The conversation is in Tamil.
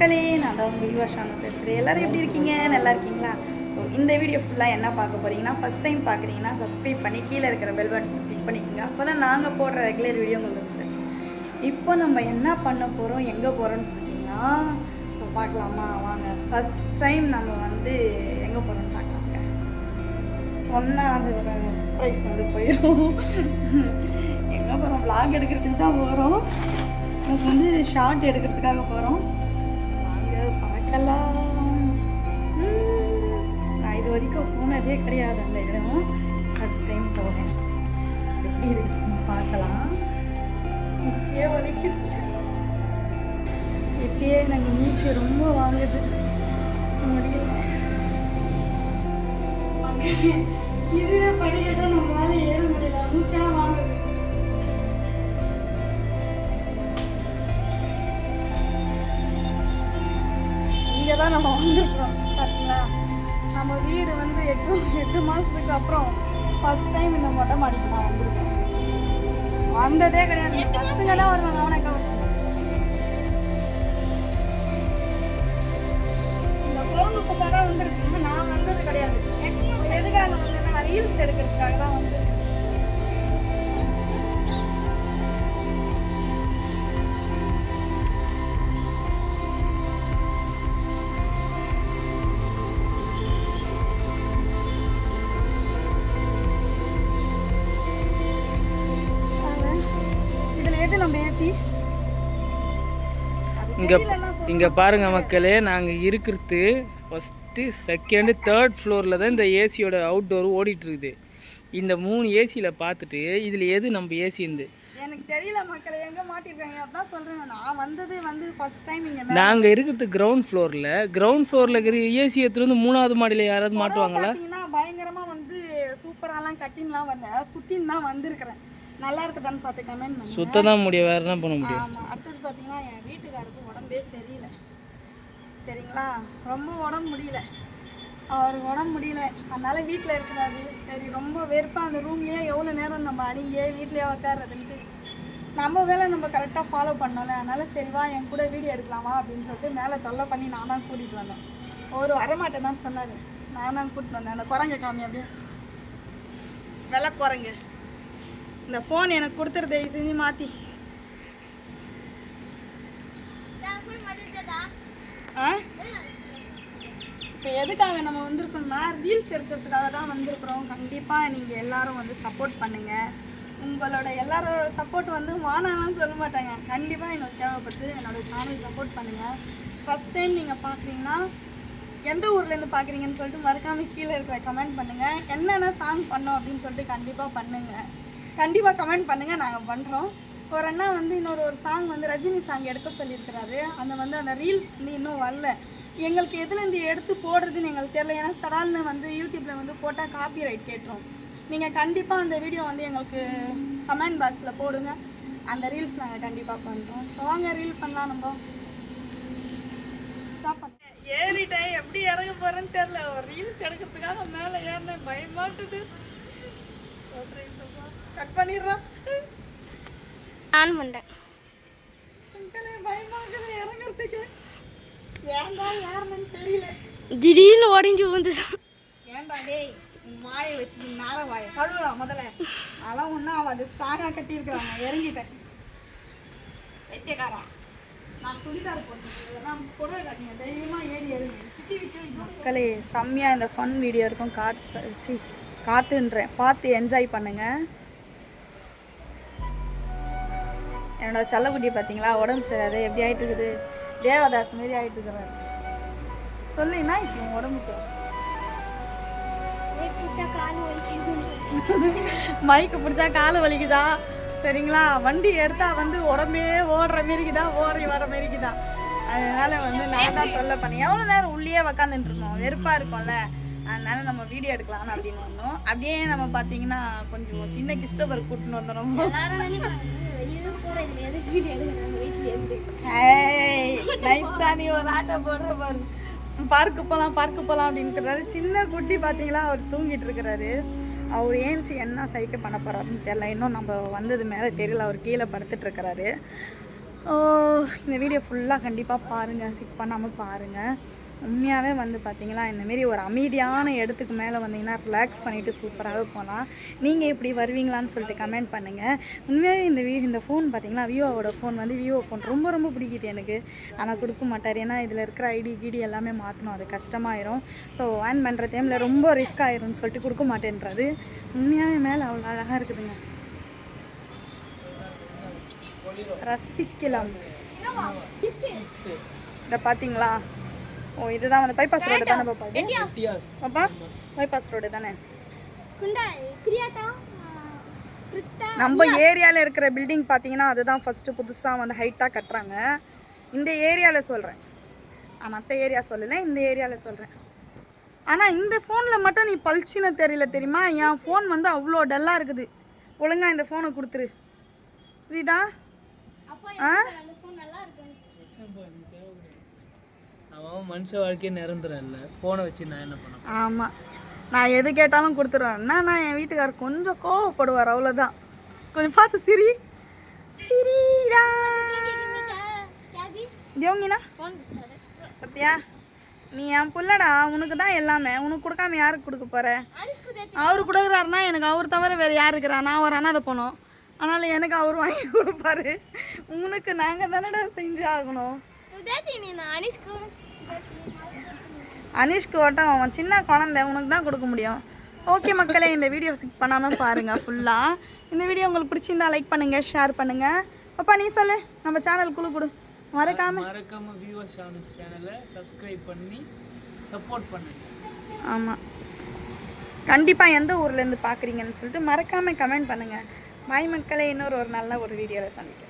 மக்களே நான் தான் உங்கள் பேசுகிறேன் எல்லோரும் எப்படி இருக்கீங்க? நல்லா இருக்கீங்களா? ஸோ இந்த வீடியோ ஃபுல்லாக என்ன பார்க்க போகிறீங்கன்னா ஃபஸ்ட் டைம் பார்க்குறீங்கன்னா சப்ஸ்கிரைப் பண்ணி கீழே இருக்கிற பெல் பட்டன் கிளிக் பண்ணிக்கோங்க. அப்போ தான் நாங்கள் போடுற ரெகுலர் வீடியோ உங்களுக்கு சார் இப்போ நம்ம என்ன பண்ண போகிறோம் எங்கே போகிறோம்னு பார்த்தீங்கன்னா ஸோ பார்க்கலாமா? வாங்க. ஃபஸ்ட் டைம் நம்ம வந்து எங்கே போகிறோம்னு பார்க்கலாங்க சொன்னால் அது ஒரு ப்ரைஸ் வந்து போயிடும் எங்கே போகிறோம் vlog எடுக்கிறதுக்கு தான் போகிறோம் ப்ளஸ் வந்து ஷார்ட் எடுக்கிறதுக்காக போகிறோம் பார்க்கலாம். நான் இது வரைக்கும் போனதே கிடையாது அந்த இடம். ஃபஸ்ட் டைம் போகிறேன் எப்படி இருக்குன்னு பார்க்கலாம். இப்பயே வலிக்குது. இப்பயே எனக்கு மூச்சு ரொம்ப வாங்குது. முடியல. மக்களே, இதுவே படிக்கட்டும் நம்மளால ஏற முடியல. மூச்சா வாங்குது. தான் நம்ம வந்திருக்கிறோம் சரிங்களா நம்ம வீடு வந்து எட்டு எட்டு மாதத்துக்கு அப்புறம் ஃபஸ்ட் டைம் இந்த மொட்டை மாடிக்கு நான் வந்திருக்கேன். வந்ததே கிடையாது. பசங்க தான் வருவாங்க அவனை இந்த பொருள் குப்பை தான் வந்து இங்க இங்க பாருங்க மக்களே நாங்க இருக்கிறது ஃபர்ஸ்ட் செகண்ட் தேர்ட் ஃப்ளோர்ல தான் இந்த ஏசியோட அவுட்டோர் ஓடிட்டு இருக்குது இந்த மூணு ஏசியில பார்த்துட்டு இதுல எது நம்ம ஏசி இருந்து? எனக்கு தெரியல மக்கள் எங்க மாட்டிருக்காங்க? அதான் சொல்றேன். நான் வந்தது வந்து ஃபர்ஸ்ட் டைம் இங்க மேல. நாங்க இருக்கிறது கிரவுண்ட் ஃப்ளோர்ல கிரவுண்ட் ஃப்ளோர்ல இருக்கிற ஏசி எடுத்துட்டு வந்து மூணாவது மாடியில யாராவது மாட்டுவாங்களா? பாத்தீங்கன்னா பயங்கரமா வந்து சூப்பராலாம் கட்டின்லாம் வரல. சுத்தின்னு தான் வந்திருக்கிறேன். நல்லா இருக்குதான்னு பார்த்து கமெண்ட் பண்ணுங்க. சுத்த தான் முடியும் வேற என்ன பண்ண முடியும்? ஆமா அடுத்தது பாத்தீங்கன்னா என் வீட்டுக்காருக்கு உடம்பே சரியில்லை. சரிங்களா? ரொம்ப உடம்பு முடியல. அவருக்கு உடம்பு முடியல. அதனால வீட்டில் இருக்கிறாரு. சரி ரொம்ப வெறுப்பா அந்த ரூம்லயே எவ்வளோ நேரம் நம்ம அடிங்கே வீட்லயே உட்கார்றதுன்ட்டு நம்ம வேலை நம்ம கரெக்டாக ஃபாலோ பண்ணோம்ல. அதனால சரி வா என் கூட வீடியோ எடுக்கலாமா அப்படின்னு சொல்லிட்டு மேலே தொல்லை பண்ணி நான் தான் கூட்டிகிட்டு வந்தேன். ஒரு வரமாட்டேன் தான் சொன்னார். நான் தான் கூட்டிட்டு வந்தேன். அந்த குரங்கு காமி அப்படியே. வெள்ளை குரங்கு. இந்த ஃபோன் எனக்கு கொடுத்துரு தயவு செஞ்சு மாற்றி ஆ? இப்போ எதுக்காக நம்ம வந்திருக்கோம்னா ரீல்ஸ் எடுக்கிறதுக்காக தான் வந்திருக்கிறோம். கண்டிப்பாக நீங்கள் எல்லோரும் வந்து சப்போர்ட் பண்ணுங்கள் உங்களோட எல்லாரோட சப்போர்ட் வந்து வானாலாம் சொல்ல மாட்டாங்க. கண்டிப்பாக எங்களுக்கு தேவைப்பட்டு என்னோட சேனல் சப்போர்ட் பண்ணுங்கள் ஃபஸ்ட் டைம் நீங்கள் பார்க்குறீங்கன்னா எந்த ஊர்லேருந்து பார்க்குறீங்கன்னு சொல்லிட்டு மறக்காமல் கீழே இருக்கிற கமெண்ட் பண்ணுங்கள் என்னென்ன சாங் பண்ணோம் அப்படின்னு சொல்லிட்டு கண்டிப்பாக பண்ணுங்கள் கண்டிப்பாக கமெண்ட் பண்ணுங்கள் நாங்கள் பண்ணுறோம் ஒரு அண்ணா வந்து இன்னொரு ஒரு சாங் வந்து ரஜினி சாங் எடுக்க சொல்லியிருக்கிறாரு. அந்த வந்து அந்த ரீல்ஸ் வந்து இன்னும் வரல. எங்களுக்கு எதுலேருந்து எடுத்து போடுறதுன்னு எங்களுக்கு தெரியல. ஏன்னா சடால்னு வந்து யூடியூப்பில் வந்து போட்டால் காப்பி ரைட் கேட்டுரும். நீங்கள் கண்டிப்பாக அந்த வீடியோ வந்து எங்களுக்கு கமெண்ட் பாக்ஸில் போடுங்க. அந்த ரீல்ஸ் நாங்கள் கண்டிப்பாக பண்ணுறோம் வாங்க ரீல் பண்ணலாம் நம்ம. ஸ்டாப் பண்ண. ஏறிட்டேன். எப்படி இறங்க போகிறேன்னு தெரில ஒரு ரீல்ஸ் எடுக்கிறதுக்காக மேலே ஏறினேன். பயமாட்டுது. கட் பண்ணிடுறான் ஆன் தெரியல. திடீர்னு உடஞ்சி வந்து ஏன்டா டேய் வாயை வச்சு மேல வாயை. கழுவலாம் முதல்ல. அதெல்லாம் ஒன்றும் ஆகாது. ஸ்ட்ராங்காக கட்டியிருக்கிறாங்க இறங்கிட்டேன். வைத்தியக்காரா நான் சுடிதார் போட்டேன் நான் புடவை கட்டினேன். தைரியமாக ஏறி இறங்கி. சிட்டி விட்டு மக்களே செம்மையாக இந்த ஃபன் வீடியோ இருக்கும். காத்து காத்துன்றேன். பார்த்து என்ஜாய் பண்ணுங்க. என்னோட செல்லக்குட்டி பார்த்தீங்களா? உடம்பு சரியாது எப்படி ஆயிட்டு இருக்குது. தேவதாஸ் மாரி ஆயிட்டு இருக்கிறாரு. சொல்லு என்ன ஆயிடுச்சு உன் உடம்புக்கு? மைக்கு பிடிச்சா கால் வலிக்குதா? சரிங்களா? வண்டி எடுத்தா வந்து உடம்பே ஓடுற மாரிக்குதா ஓடி வர மாரிக்குதா அதனால வந்து நான் தான் தொல்லை பண்ணேன். எவ்வளோ நேரம் உள்ளேயே உக்காந்துட்டு இருந்தோம் வெறுப்பாக இருக்கும்ல. அதனால நம்ம வீடியோ எடுக்கலாம்னு அப்படின்னு வந்தோம். அப்படியே நம்ம பார்த்தீங்கன்னா கொஞ்சம் சின்ன கிறிஸ்டோபர் கூட்டின்னு வந்துடும் நைஸா நீ ஒரு ஆட்டோ போடுற பாரு. பார்க்கு போகலாம் பார்க்கு போகலாம் அப்படின்ட்டுறாரு சின்ன குட்டி பார்த்தீங்களா அவர் தூங்கிட்டு இருக்கிறாரு. அவர் ஏன்ச்சு என்ன சைக்கிள் பண்ண போகிறாருன்னு தெரியல. இன்னும் நம்ம வந்தது மேலே தெரியல. அவர் கீழே படுத்துட்டு இருக்கிறாரு. ஓ இந்த வீடியோ ஃபுல்லாக கண்டிப்பாக பாருங்கள் சிக் பண்ணாமல் பாருங்கள் உண்மையாகவே வந்து பார்த்தீங்களா இந்தமாரி ஒரு அமைதியான இடத்துக்கு மேலே வந்தீங்கன்னா ரிலாக்ஸ் பண்ணிவிட்டு சூப்பராகவே போகலாம் நீங்கள் இப்படி வருவீங்களான்னு சொல்லிட்டு கமெண்ட் பண்ணுங்கள் உண்மையாகவே இந்த வீ இந்த ஃபோன் பார்த்தீங்களா விவோவோட ஃபோன் வந்து விவோ ஃபோன் ரொம்ப ரொம்ப பிடிக்குது எனக்கு. ஆனால் கொடுக்க மாட்டார். ஏன்னா இதில் இருக்கிற ஐடி கிடி எல்லாமே மாற்றணும் அது கஷ்டமாயிரும். ஸோ ஆன் பண்ணுற டைமில் ரொம்ப ரிஸ்க் ஆயிரும்னு சொல்லிட்டு கொடுக்க மாட்டேன்றாரு. உண்மையாகவே மேலே அவ்வளோ அழகாக இருக்குதுங்க. ரசிக்கலாம். இதை பார்த்தீங்களா ஓ இதுதான் வந்து பைபாஸ் ரோடு தானே பாப்பா? பாப்பா பைபாஸ் ரோடு தானே? நம்ம ஏரியாவில் இருக்கிற பில்டிங் பார்த்தீங்கன்னா அதுதான் ஃபஸ்ட்டு புதுசாக வந்து ஹைட்டாக கட்டுறாங்க. இந்த ஏரியாவில் சொல்கிறேன் மற்ற ஏரியா சொல்லலை இந்த ஏரியாவில் சொல்கிறேன் ஆனால் இந்த ஃபோனில் மட்டும் நீ பளிச்சுன்னு தெரியல தெரியுமா? என் ஃபோன் வந்து அவ்வளோ டல்லாக இருக்குது. ஒழுங்கா இந்த ஃபோனை கொடுத்துரு. புரியுதா? ஆ அந்த ஃபோன் நல்லா இருக்கு அவன் மனுஷ வாழ்க்கையே நிரந்தரம் இல்லை. ஃபோனை வச்சு நான் என்ன பண்ண ஆமாம் நான் எது கேட்டாலும் கொடுத்துருவேன். என்ன நான் என் வீட்டுக்காரர் கொஞ்சம் கோவப்படுவார். அவ்வளோதான் கொஞ்சம் பார்த்து சிரி. சிரிடா. தேவங்கினா ஃபோன் பத்தியா? நீ என் புள்ளடா. உனக்கு தான் எல்லாமே. உனக்கு கொடுக்காம யாருக்கு கொடுக்க போற? அனிஷ்கு தேத்தி அவர் கொடுக்குறாருன்னா எனக்கு அவர் தவிர வேறு யார் இருக்கிறா? நான் ஒரு அனாதை போனோம் அதனால் எனக்கு அவர் வாங்கி கொடுப்பாரு. உனக்கு நாங்கள் தானடா செஞ்சு ஆகணும். அனிஷ்க்கு வட்டம் அவன் சின்ன குழந்தை உனக்கு தான் கொடுக்க முடியும். ஓகே மக்களே இந்த வீடியோ ஸ்கிப் பண்ணாமல் பாருங்கள் ஃபுல்லாக இந்த வீடியோ உங்களுக்கு பிடிச்சிருந்தா லைக் பண்ணுங்கள் ஷேர் பண்ணுங்கள் அப்பா நீ சொல்லு. நம்ம சேனல் குழு கொடு. மறக்காம. மறக்காம ஷானு சேனலை சப்ஸ்கிரைப் பண்ணி சப்போர்ட் பண்ணுங்க. ஆமாம் கண்டிப்பாக எந்த ஊர்லேருந்து பார்க்குறீங்கன்னு சொல்லிட்டு மறக்காமல் கமெண்ட் பண்ணுங்கள் பாய் மக்களே இன்னொரு ஒரு நல்ல ஒரு வீடியோவில் சந்திக்கிறேன்.